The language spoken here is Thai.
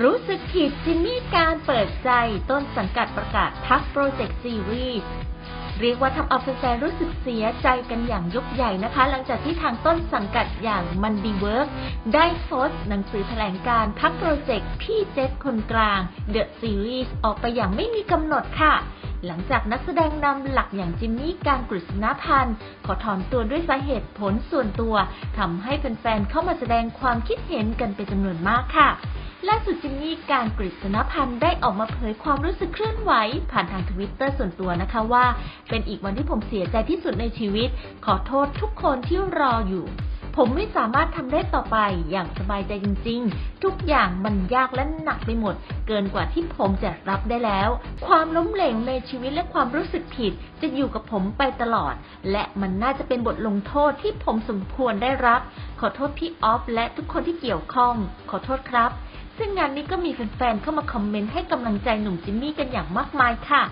รู้สึกผิดจิมมี่การเปิดใจต้นสังกัดประกาศพักโปรเจกต์ซีรีส์เรียกว่าทำเอาแฟนๆรู้สึกเสียใจกันอย่างยกใหญ่นะคะ หลังจากที่ทางต้นสังกัดอย่างมันดีเวิร์กได้โพสต์หนังสือแถลงการพักโปรเจกต์พี่เจษคนกลาง The Series ออกไปอย่างไม่มีกำหนดค่ะหลังจากนักแสดงนำหลักอย่างจิมมี่การกฤษณพันธ์ ขอถอนตัวด้วยสาเหตุผลส่วนตัวทำให้แฟนๆเข้ามาแสดงความคิดเห็นกันเป็นจำนวนมากค่ะ ล่าสุดจิมมี่การกฤษณพันธ์ได้ออกมาเผยความรู้สึกเคลื่อนไหว ผ่านทางทวิตเตอร์ส่วนตัวนะคะว่า เป็นอีกวันที่ผมเสียใจที่สุดในชีวิต ขอโทษทุกคนที่รออยู่ ผมไม่สามารถทำได้ต่อไปอย่างสบายใจจริง ๆ ทุกอย่างมันยากและหนักไปหมด เกินกว่าที่ผมจะรับได้แล้ว ความล้มเหลวในชีวิตและความรู้สึกผิดจะอยู่กับผมไปตลอด และมันน่าจะเป็นบทลงโทษที่ผมสมควรได้รับ ขอโทษพี่ออฟและทุกคนที่เกี่ยวข้อง ขอโทษครับ ซึ่งงานนี้ก็มีแฟนๆเข้ามาคอมเมนต์ให้กำลังใจหนุ่มจิมมี่กันอย่างมากมายค่ะ